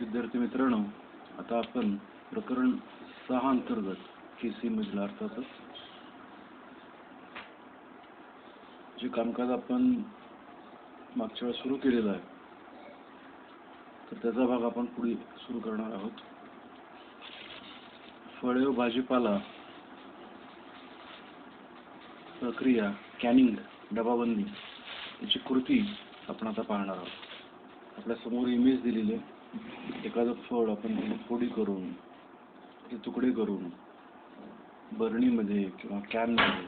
विद्यार्थी मित्रांनो आता आपण प्रकरण सहा अंतर्गत के सी मधील अर्थातच जे कामकाज आपण मागच्या वेळा सुरू केलेलं आहे तर त्याचा भाग आपण पुढे सुरू करणार आहोत. फळे व भाजीपाला प्रक्रिया कॅनिंग डबाबंदी याची कृती आपण आता पाहणार आहोत. आपल्यासमोर इमेज दिलेली आहे. एखादं फळ आपण त्याची फोडी करून ते तुकडे करून बरणीमध्ये किंवा कॅनमध्ये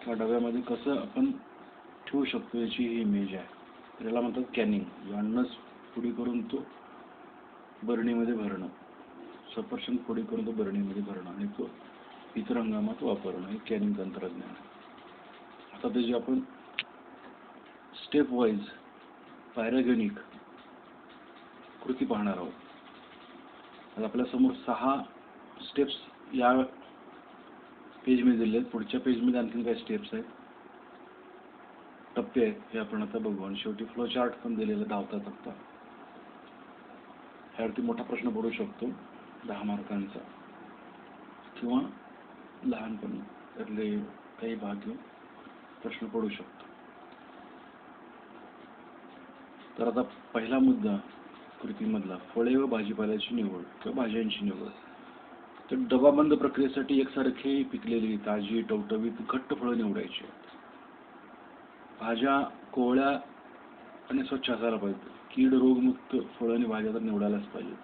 किंवा डब्यामध्ये कसं आपण ठेवू शकतो याची ही इमेज आहे. त्याला म्हणतात कॅनिंग अन्नच फोडी करून तो बरणीमध्ये भरणं. सफरचंद फोडी करून तो बरणीमध्ये भरणं आणि तो इतर हंगामात वापरणं हे कॅनिंग तंत्रज्ञान आहे. आता त्याची आपण स्टेप वाईज पायरागणिक कृती पाहणार आहोत. आता आपल्यासमोर सहा स्टेप्स या पेजमध्ये दिले आहेत. पुढच्या पेजमध्ये आणखीन काही स्टेप्स आहेत. टप्पे आहेत हे आपण आता बघू. आणि शेवटी फ्लो चार्ट पण दिलेला धावता धावता. ह्यावरती मोठा प्रश्न पडू शकतो. दहा मार्कांचा. किंवा लहानपणी त्यातले काही भाग घेऊन प्रश्न पडू शकतो. तर आता पहिला मुद्दा कृतीमधला फळे व भाजीपाल्याची निवड किंवा भाज्यांची निवड. तर डबाबंद प्रक्रियेसाठी एकसारखे पिकलेली ताजी टवटवीत घट्ट फळं निवडायची भाज्या कोवळ्या आणि स्वच्छ असायला पाहिजे कीड रोगमुक्त फळं आणि भाज्या तर निवडायलाच पाहिजे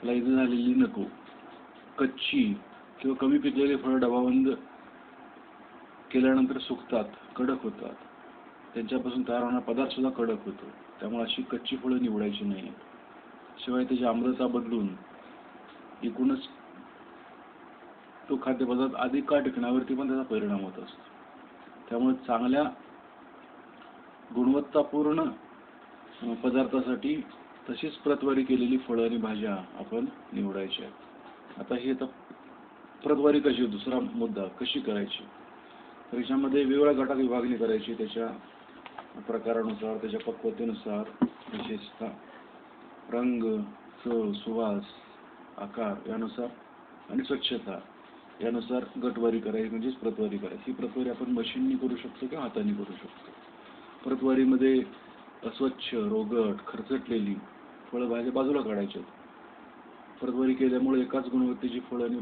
त्याला इथे झालेली नको कच्ची किंवा कमी पिकलेली फळं डबाबंद केल्यानंतर सुकतात कडक होतात. त्यांच्यापासून तयार होणारा पदार्थ सुद्धा कडक होतो. त्यामुळे अशी कच्ची फळं निवडायची नाही शिवाय त्याची आम्रता बदलून एकूणच तो खाद्यपदार्थ अधिक काळ टिकण्यावरती पण त्याचा परिणाम होत असतो. त्यामुळे चांगल्या गुणवत्तापूर्ण पदार्थासाठी तशीच प्रतवारी केलेली फळं आणि भाज्या आपण निवडायच्या आहेत. आता ही आता प्रतवारी कशी दुसरा मुद्दा कशी करायची? तर याच्यामध्ये वेगवेगळ्या गटात विभागणी करायची त्याच्या प्रकारानुसार त्याच्या पक्वतेनुसार विशेषतः रंग चव सुवास आकार यानुसार आणि स्वच्छता यानुसार गटवारी करायची म्हणजेच प्रतवारी करायची. ही प्रतवारी आपण मशीननी करू शकतो किंवा हाताने करू शकतो. प्रतवारीमध्ये अस्वच्छ रोगट खरचटलेली फळं भाज्या बाजूला काढायच्या प्रतवारी केल्यामुळे एकाच गुणवत्तेची फळं आणि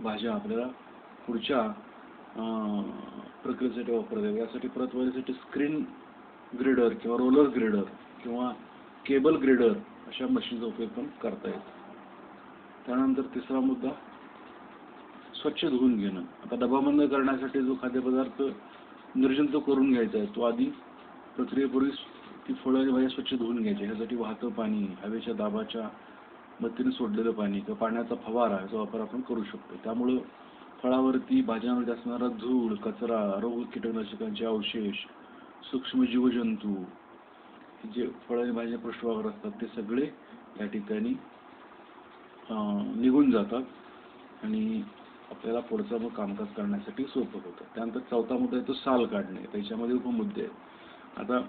भाज्या आपल्याला पुढच्या प्रक्रियेसाठी वापरता यासाठी यासाठी प्रतवारीसाठी स्क्रीन ग्रेडर किंवा रोलर ग्रेडर किंवा केबल ग्रेडर अशा मशीनचा उपयोग पण करता येतो. त्यानंतर तिसरा मुद्दा स्वच्छ धुवून घेणं. आता डबा बंद करण्यासाठी जो खाद्यपदार्थ निर्जंतुक करून घ्यायचा आहे तो आधी प्रक्रियेपूर्वी ती फळं आणि भाज्या स्वच्छ धुवून घ्यायची. ह्यासाठी वाहतं पाणी हवेच्या दाबाच्या मतीने सोडलेलं पाणी किंवा पाण्याचा फवारा याचा वापर आपण करू शकतो. त्यामुळं फळावरती भाज्यांवरती असणारा धूळ कचरा रोग कीटकनाशकांचे अवशेष सूक्ष्म जीवजंतू जे फळ आणि भाज्या पृष्ठभागावर असतात ते सगळे या ठिकाणी निघून जातात आणि आपल्याला पुढचं मग कामकाज करण्यासाठी सोपं होतं. त्यानंतर चौथा मुद्दा आहे तो साल काढणे. त्याच्यामध्ये उपमुद्दे आहेत. आता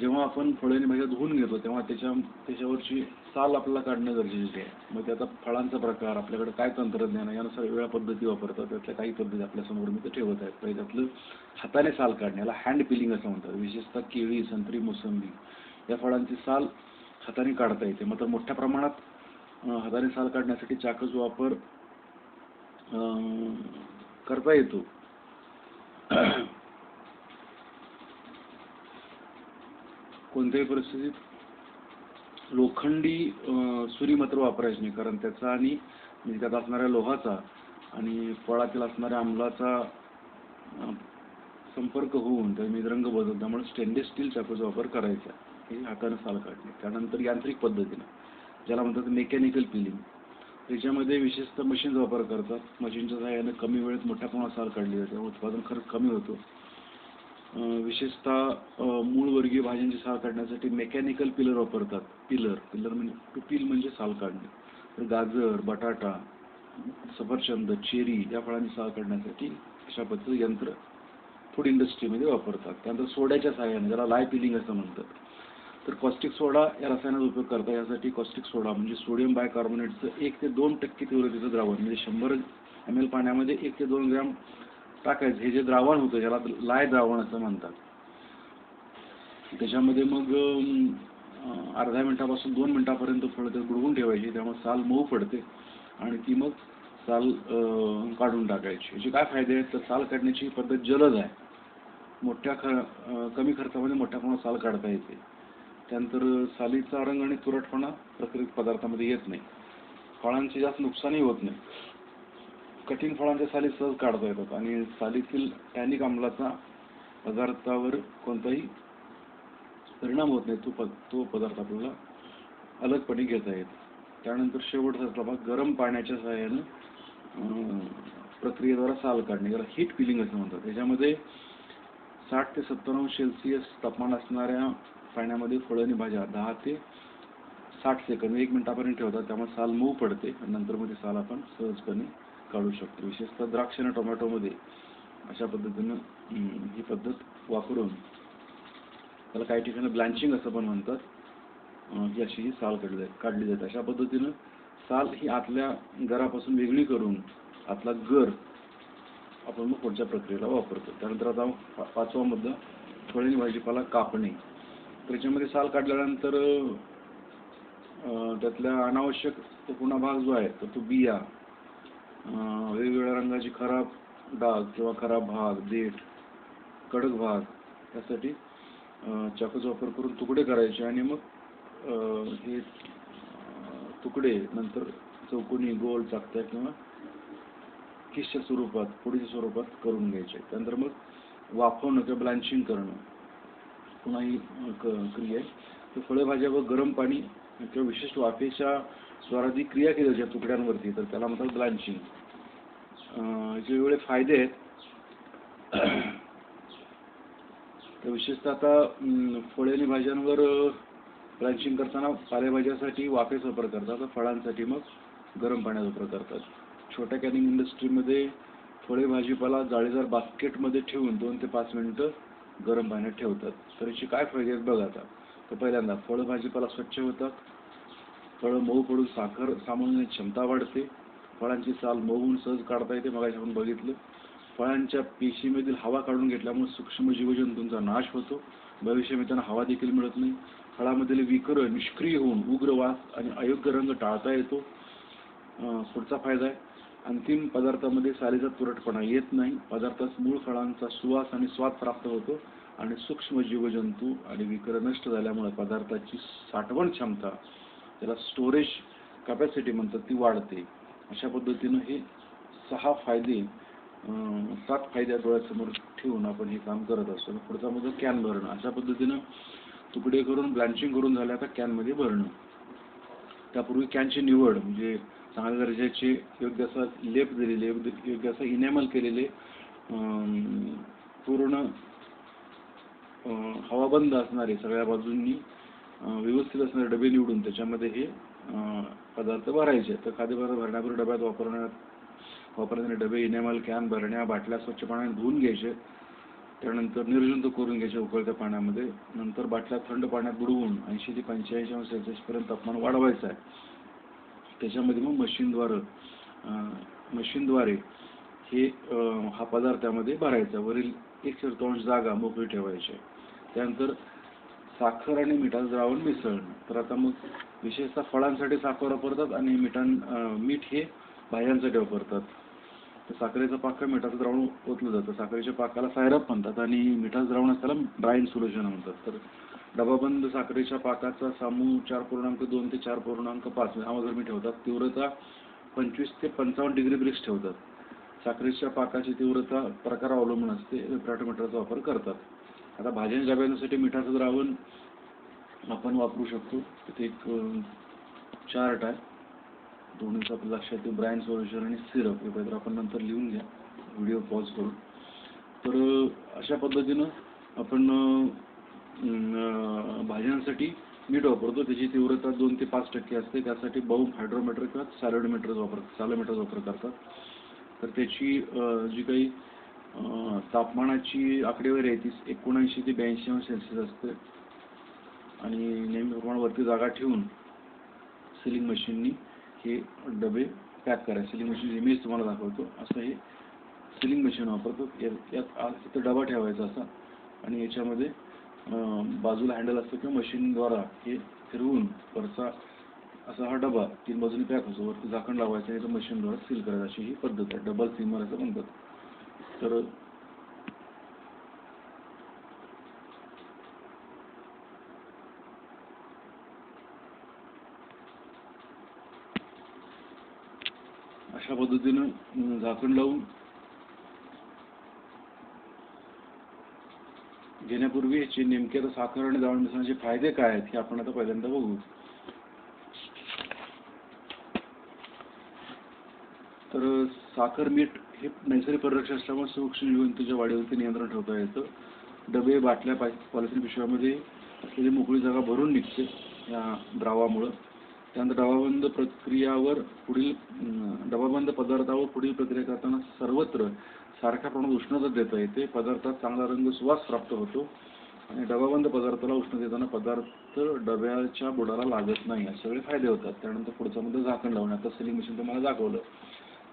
जेव्हा आपण फळं आणि भाज्या धुवून घेतो तेव्हा त्याच्या त्याच्यावरची साल आपल्याला काढणं गरजेचे आहे. मग ते आता फळांचा प्रकार आपल्याकडे काय तंत्रज्ञान आहे यानुसार वेगळ्या पद्धती वापरतात त्यातल्या काही पद्धती आपल्यासमोर मी ते ठेवत आहेत. पहिले त्यातलं हाताने साल काढणे याला हँड पिलिंग असं म्हणतात. विशेषतः केळी संत्री मोसंबी या फळांची साल हाताने काढता येते. मात्र मोठ्या प्रमाणात हाताने साल काढण्यासाठी चाकच वापर करता येतो. कोणत्याही परिस्थितीत लोखंडी अं, सुरी मात्र वापरायची नाही. कारण त्याचा आणि म्हणजे त्यात असणाऱ्या लोहाचा आणि फळातील असणाऱ्या अंमलाचा संपर्क होऊन त्या रंग बदलतो. त्यामुळे स्टेनलेस स्टील चाकूचा वापर करायचा. हे हाताने साल काढणे. त्यानंतर यांत्रिक पद्धतीने ज्याला म्हणतात मेकॅनिकल पिलिंग त्याच्यामध्ये विशेषतः मशीनचा वापर करतात. मशीनच्या सहाय्यानं कमी वेळेत मोठ्या प्रमाणात साल काढली जाते. उत्पादन खर्च कमी होतो. विशेषतः मूळवर्गीय भाज्यांची साल काढण्यासाठी मेकॅनिकल पिलर वापरतात. पिलर पिलर म्हणजे टू पिल म्हणजे साल काढणे. तर गाजर बटाटा सफरचंद चेरी या फळांची साल काढण्यासाठी अशा पद्धतीचं यंत्र फूड इंडस्ट्रीमध्ये वापरतात. त्यानंतर सोड्याच्या सहाय्याने ज्याला लाय पिलिंग असं म्हणतात. तर कॉस्टिक सोडा या रसायनाचा उपयोग करता यासाठी कॉस्टिक सोडा म्हणजे सोडियम बायकार्बोनेटचं एक ते दोन टक्के तीव्रतेचं द्रावण म्हणजे शंभर एम एल पाण्यामध्ये एक ते दोन ग्रॅम टाकायचं हे जे द्रावण होतं ज्याला लाय द्रावण असं म्हणतात. त्याच्यामध्ये मग अर्ध्या मिनिटापासून दोन मिनिटापर्यंत फळं ते बुडवून ठेवायची त्यामुळे साल मऊ पडते आणि ती मग साल काढून टाकायची. याचे काय फायदे आहेत? तर साल काढण्याची पद्धत जलद आहे. मोठ्या ख कमी खर्चामध्ये मोठ्या प्रमाणात साल काढता येते. त्यानंतर सालीचा रंग आणि तुरटपणा प्रक्रियेत पदार्थामध्ये येत नाही. फळांचे जास्त नुकसानही होत नाही. कठीण फळांच्या साली सहज काढता येतात आणि सालीतील टॅनिक आम्लाचा पदार्थावर कोणताही परिणाम होत नाही तो प तो पदार्थ आपल्याला अलगपणे घेता येतो. त्यानंतर शेवटचा भाग गरम पाण्याच्या सहाय्यानं प्रक्रियेद्वारा साल काढणे. याला हीट पिलिंग असं म्हणतात. त्याच्यामध्ये साठ ते सत्तर अंश सेल्सिअस तापमान असणाऱ्या पाण्यामध्ये फळं आणि भाज्या दहा ते साठ सेकंद एक मिनिटापर्यंत ठेवतात. त्यामुळे साल मऊ पडते नंतर मध्ये साल आपण सहजपणे काढू शकतो. विशेषतः द्राक्ष आणि टोमॅटोमध्ये अशा पद्धतीनं ही पद्धत वापरून त्याला काही ठिकाणी ब्लँचिंग असं पण म्हणतात. ही अशी ही साल काढली जाते काढली जाते. अशा पद्धतीनं साल ही आतल्या गरापासून वेगळी करून आतला गर आपण मग पुढच्या प्रक्रियेला वापरतो. त्यानंतर आता पाचवा मुद्दा फळे आणि भाजीपाला कापणे. त्याच्यामध्ये साल काढल्यानंतर त्यातल्या अनावश्यक तो पुन्हा भाग जो आहे तर तो बिया वेगवेगळ्या रंगाची खराब डाग किंवा खराब भाग देठ कडक भाग त्यासाठी चाकूचा वापर करून तुकडे करायचे आणि मग हे तुकडे नंतर चौकोनी गोल चाकत्या किंवा किसच्या स्वरूपात पुढीच्या स्वरूपात करून घ्यायचे. त्यानंतर मग वाफवणं किंवा ब्लँचिंग करणं पुन्हा ही क- क्रिया आहे. तर फळभाज्या व गरम पाणी किंवा विशिष्ट वाफेच्या स्वराधी क्रिया केली ज्या तुकड्यांवरती तर त्याला म्हणतात ब्लँचिंग याचे वेगवेगळे फायदे आहेत तर विशेषतः आता फळे आणि भाज्यांवर ब्लँचिंग करताना पालेभाज्यासाठी वाफेच वापर करतात फळांसाठी मग गरम पाण्याचा वापर करतात. छोट्या कॅनिंग इंडस्ट्रीमध्ये फळे भाजीपाला जाळीदार बास्केटमध्ये ठेवून दोन ते पाच मिनटं गरम पाण्यात ठेवतात. तर याचे काय फायदे आहेत बघा आता. तर पहिल्यांदा फळं भाजीपाला स्वच्छ होतात. फळं मऊ पडून साखर सामावण्याची क्षमता वाढते. फळांची साल मऊ सहज काढता येते मग आपण बघितलं. फळांच्या पेशीमधील हवा काढून घेतल्यामुळे सूक्ष्म जीवजंतूंचा नाश होतो. भविष्यामध्ये त्यांना हवा देखील मिळत नाही. फळामधील विकर निष्क्रिय होऊन उग्र वास आणि अयोग्य रंग टाळता येतो. पुढचा फायदा आहे. अंतिम पदार्थामध्ये सालीचा तुरटपणा येत नाही. पदार्थास मूळ फळांचा सुवास आणि स्वाद प्राप्त होतो आणि सूक्ष्म जीवजंतू आणि विकर नष्ट झाल्यामुळे पदार्थाची साठवण क्षमता त्याला स्टोरेज कॅपॅसिटी म्हणतात ती वाढते. अशा पद्धतीनं हे सहा फायदे सात फायद्या डोळ्यासमोर ठेवून आपण हे काम करत असतो. पुढचा मुद्दा कॅन भरणं. अशा पद्धतीनं तुकडे करून ब्लँचिंग करून झाले आता कॅनमध्ये भरणं. त्यापूर्वी कॅनची निवड म्हणजे चांगल्या दर्जाचे योग्य असा लेप दिलेले योग्य योग्य असा इनॅमल केलेले पूर्ण हवाबंद असणारे सगळ्या बाजूंनी व्यवस्थित असणारे डबे निवडून त्याच्यामध्ये हे पदार्थ भरायचे. तर खाद्यपदार्थ भरण्यापूर्वी डब्यात वापरण्यात वापरणारे डबे इनेमल कॅन भरण्या बाटल्या स्वच्छ पाण्याने धुवून घ्यायचे. त्यानंतर निर्जंतुक करून घ्यायचे उकळत्या पाण्यामध्ये. नंतर बाटल्या थंड पाण्यात बुडवून ऐंशी ते पंच्याऐंशी अंश सेल्सिअसपर्यंत तापमान वाढवायचं आहे. त्याच्यामध्ये मग मशीनद्वारे मशीनद्वारे हे हा पदार्थ त्यामध्ये भरायचा. वरील एक चतुर्थांश जागा मोकळी ठेवायची. त्यानंतर साखर आणि मिठाचं द्रावण मिसळणं. तर आता मग विशेषतः फळांसाठी साखर वापरतात आणि मिठां मीठ हे भाज्यांसाठी वापरतात. तर साखरेचं पाक मिठाचं द्रावण ओतलं जातं. साखरेच्या पाकाला सायरप म्हणतात आणि मिठाचं द्रावण असताना ड्राईन सोल्युशन म्हणतात. तर डबाबंद साखरेच्या पाकाचा सामू चार पूर्णांक दोन ते चार पूर्णांक पाच म्हणजे यामध्ये ठेवतात तीव्रता पंचवीस ते पंचावन्न डिग्री ब्रिक्स ठेवतात. साखरेच्या पाकाची तीव्रता प्रकार अवलंबून असते रेफ्रॅटोमीटरचा वापर करतात. आता भाज्यांच्या डब्यांसाठी मिठाचं द्रावण आपण वापरू शकतो. तिथे एक चार्ट आहे. दोन्हीचं आपल्या लक्षात येईल. ब्रँड सोल्युशन आणि सिरप हे काहीतरी आपण नंतर लिहून घ्या. व्हिडिओ पॉज करून. तर अशा पद्धतीनं आपण भाज्यांसाठी मीठ वापरतो. त्याची तीव्रता दोन ते पाच टक्के असते. त्यासाठी बहुम हायड्रोमीटर किंवा सॅलोमीटर वापर सॅलोमीटरचा वापर करतात. तर त्याची जी काही तापमानाची आकडेवारी आहे ती एकोणऐंशी ते ब्याऐंशी अंश सेल्सिअस असते. आणि नेहमीप्रमाणे वरती जागा ठेवून सिलिंग मशीननी हे डबे पॅक करायचे सिलिंग मशीन इमेज तुम्हाला दाखवतो. असं हे सिलिंग मशीन वापरतो. यात इथं डबा ठेवायचा असा. आणि याच्यामध्ये बाजूला हँडल असतं किंवा मशीनद्वारा हे फिरवून वरचा असा हा डबा तीन बाजूने पॅक होतो. वरती झाकण लावायचं आणि मशीनद्वारा सील करायचं. अशी ही पद्धत आहे. डबल सिमर असं म्हणतात. तर अशा पद्धतीनं झाकण लावून घेण्यापूर्वी याचे नेमके आता साखर आणि द्रावण मिसळण्याचे फायदे काय आहेत हे आपण आता पहिल्यांदा बघू. तर साखर मीठ हे नैसर्गिक परिरक्षण असल्यामुळे सूक्ष्म जीवंतूच्या वाढीवरती नियंत्रण ठेवता येतं. डबे बाटल्या पा पॉलिथिन पिशव्यामध्ये असलेली मोकळी जागा भरून निघते या द्रावामुळं. त्यानंतर डबाबंद प्रक्रियावर पुढील डबाबंद पदार्थावर पुढील प्रक्रिया करताना सर्वत्र सारख्या प्रमाणात उष्णता देता येते. पदार्थात चांगला रंग सुवास प्राप्त होतो. आणि डबाबंद पदार्थाला उष्ण देताना पदार्थ डब्याच्या बुडाला लागत नाही असे सगळे फायदे होतात. त्यानंतर पुढचा मुद्दा झाकण लावणे. आता सिलिंग मशीन तुम्हाला दाखवलं.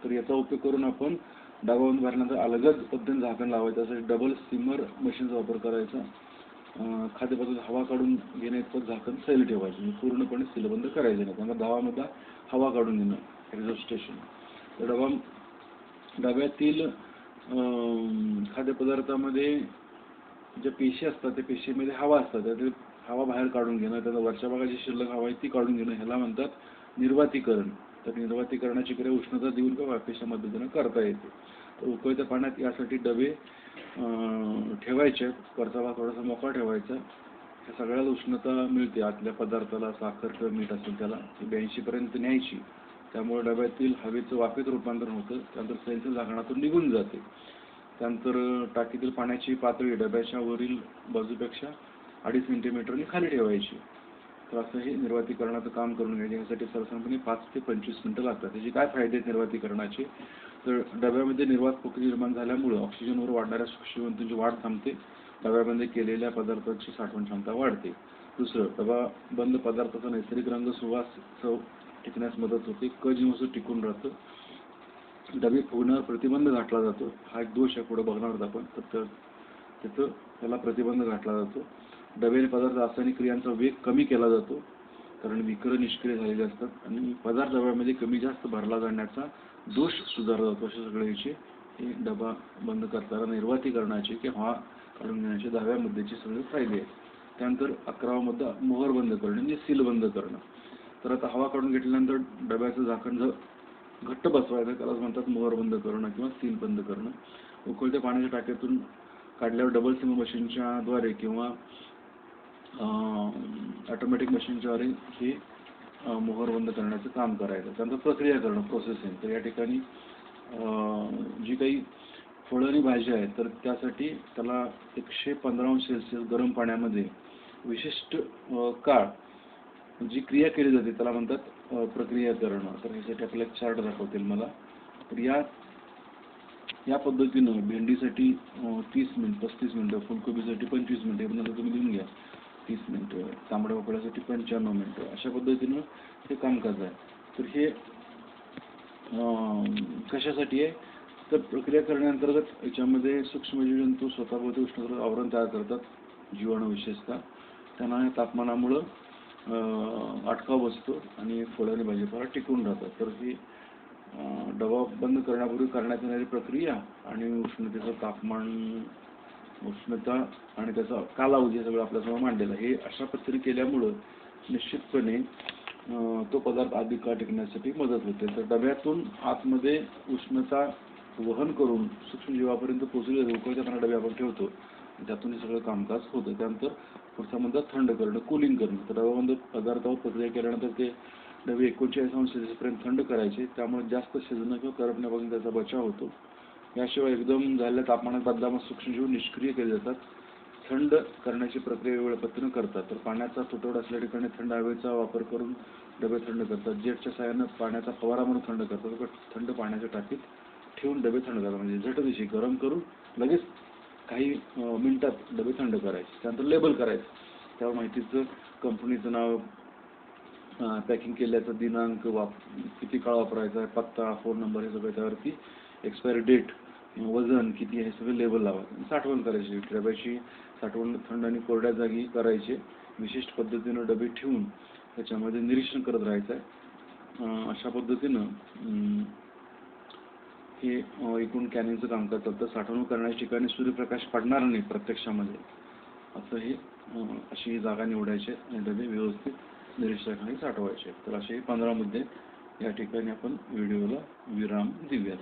तर याचा उपयोग करून आपण डागावून भरल्यानंतर अलगच पद्धतीने झाकण लावायचं असं डबल सिमर मशीनचा वापर करायचा. खाद्यपदार्थ हवा काढून घेण्याचं झाकण सैल ठेवायचं. म्हणजे पूर्णपणे सीलबंद करायचं नाही. त्यामुळे दहामध्ये हवा काढून घेणं रिझर्व स्टेशन तर डबा डब्यातील खाद्यपदार्थामध्ये ज्या पेशी असतात त्या पेशीमध्ये हवा असतात. त्यातील हवा बाहेर काढून घेणं त्याचा वरच्या भागाची शिल्लक हवा आहे ती काढून घेणं ह्याला म्हणतात निर्वातीकरण. तर निर्वातीकरणाची क्रिया उष्णता देऊन किंवा वाफेच्या मदतीनं करता येते. तर उकळत्या पाण्यात यासाठी डबे ठेवायचे. वरचा भाग थोडासा मोकळा ठेवायचा. ह्या सगळ्याला उष्णता मिळते. आतल्या पदार्थाला साखर किंवा मीठ असेल त्याला ती ब्याऐंशीपर्यंत न्यायची. त्यामुळे डब्यातील हवेचं वाफेत रूपांतर होतं. त्यानंतर सेलचं झाकणातून निघून जाते. त्यानंतर टाकीतील पाण्याची पातळी डब्याच्या वरील बाजूपेक्षा अडीच सेंटीमीटरने खाली ठेवायची. तर असं हे निर्वातीकरणाचं काम करून घ्यायचे. यासाठी सर्वसाधारणपणे पाच ते पंचवीस मिनिटं लागतात. त्याचे काय फायदे आहेत निर्वातीकरणाचे? तर डब्यामध्ये निर्वात पोकळी निर्माण झाल्यामुळं ऑक्सिजनवर वाढणाऱ्या सूक्ष्मजंतूंची वाढ थांबते. डब्यामध्ये केलेल्या पदार्थाची साठवण क्षमता वाढते. दुसरं डबा बंद पदार्थाचा नैसर्गिक रंग सुवास चव टिकण्यास मदत होते. क जीवसू टिकून राहतं. डबे फुगण्यावर प्रतिबंध घातला जातो. हा एक दोष आहे. पुढे बघणार आहोत आपण. तर त्याचं त्याला प्रतिबंध घातला जातो. डबेने पदार्थ रासायनिक क्रियांचा वेग कमी केला जातो कारण विकर निष्क्रिय झालेले असतात आणि पदार्थ डब्यामध्ये कमी जास्त भरला जाण्याचा दोष सुधारला जातो. अशा सगळ्याचे हे डबा बंद करताना निर्वातीकरणाचे किंवा हवा काढून घेण्याचे दहाव्या मुद्द्याचे सगळे फायदे आहेत. त्यानंतर अकरावा मुद्दा मोहर बंद करणे म्हणजे सील बंद करणं. तर आता हवा काढून घेतल्यानंतर डब्याचं झाकण जर घट्ट बसवायचं त्यालाच म्हणतात मोहर बंद करणं किंवा सील बंद करणं. उकळत्या पाण्याच्या टाक्यातून काढल्यावर डबल सिम मशीनच्या द्वारे किंवा ऑटोमॅटिक मशीनच्याद्वारे हे मोहर बंद करण्याचं काम करायचं. त्यानंतर प्रक्रिया करणं प्रोसेसिंग तर या ठिकाणी जी काही फळं आणि भाज्या आहेत तर त्यासाठी त्याला एकशे पंधरा अंश सेल्सिअस गरम पाण्यामध्ये विशिष्ट काळ जी क्रिया केली जाते त्याला म्हणतात प्रक्रिया करणं. तर ह्यासाठी आपल्याला एक चार्ट दाखवतील मला. तर या या पद्धतीनं भेंडीसाठी तीस मिनिट पस्तीस मिनिटं फुलकोबीसाठी पंचवीस मिनिटं हे तुम्ही लिहून घ्या तीस मिनिटं तांबड्या भोपळ्यासाठी पंच्याण्णव मिनटं अशा पद्धतीनं हे कामकाज आहे. तर हे कशासाठी आहे? तर प्रक्रिया करण्याअंतर्गत याच्यामध्ये सूक्ष्मजीवजंतू स्वतःभोवती उष्णतेचं आवरण तयार करतात जीवाणू विशेषतः. त्यांना तापमानामुळं अटकाव बसतो आणि फळं आणि भाजीपाला टिकून राहतात. तर ही डबा बंद करण्यापूर्वी करण्यात येणारी प्रक्रिया आणि उष्णतेचं तापमान उष्णता आणि त्याचा कालावधी हे सगळं आपल्यासमोर मांडलेलं हे अशा पद्धतीने केल्यामुळं निश्चितपणे तो पदार्थ अधिक काळ टिकण्यासाठी मदत होते. तर डब्यातून आतमध्ये उष्णता वहन करून सूक्ष्मजीवापर्यंत पोहोचले उकळत्या त्यांना डबे आपण ठेवतो. त्यातून हे सगळं कामकाज होतं. त्यानंतर पुढचा म्हणतात थंड करणं कुलिंग करणं. तर डब्यामध्ये पदार्थावर प्रक्रिया केल्यानंतर ते डबे एकोणचाळीस अंश पर्यंत थंड करायचे. त्यामुळे जास्त शिजणं किंवा करपण्यापासून त्याचा बचाव होतो. याशिवाय एकदम झालेल्या तापमानात बदलामुळे सूक्ष्मजीव निष्क्रिय केले जातात. थंड करण्याची प्रक्रिया वेळपत्र करतात. तर पाण्याचा तुटवडा असल्या ठिकाणी थंड हवेचा वापर करून डबे थंड करतात. जेटच्या साहाय्यानं पाण्याचा फवारा म्हणून थंड करतात. थंड पाण्याच्या टाकीत ठेवून डबे थंड करतात म्हणजे झटदिशी गरम करून लगेच काही मिनिटात डबे थंड करायचे. त्यानंतर लेबल करायचं. त्यावर माहितीचं कंपनीचं नाव पॅकिंग केल्याचा दिनांक वाप किती काळ वापरायचा आहे पत्ता फोन नंबर हे सगळं त्यावरती एक्सपायरी डेट वजन किती आहे हे लेबल लावायचं साठवण करायची. डब्याची साठवण थंड आणि कोरड्या जागी करायची. विशिष्ट पद्धतीनं डबे ठेवून त्याच्यामध्ये निरीक्षण करत राहायचं आहे. अशा पद्धतीनं हे एकूण कॅनिंगचं कामकाज चालतं. साठवणूक करण्याच्या ठिकाणी सूर्यप्रकाश पडणार नाही प्रत्यक्षामध्ये. असं हे अशी जागा निवडायची आणि डबे व्यवस्थित निरीक्षणाखाली साठवायचे तर असे पंधरा मुद्दे या ठिकाणी आपण व्हिडिओला विराम देऊयात.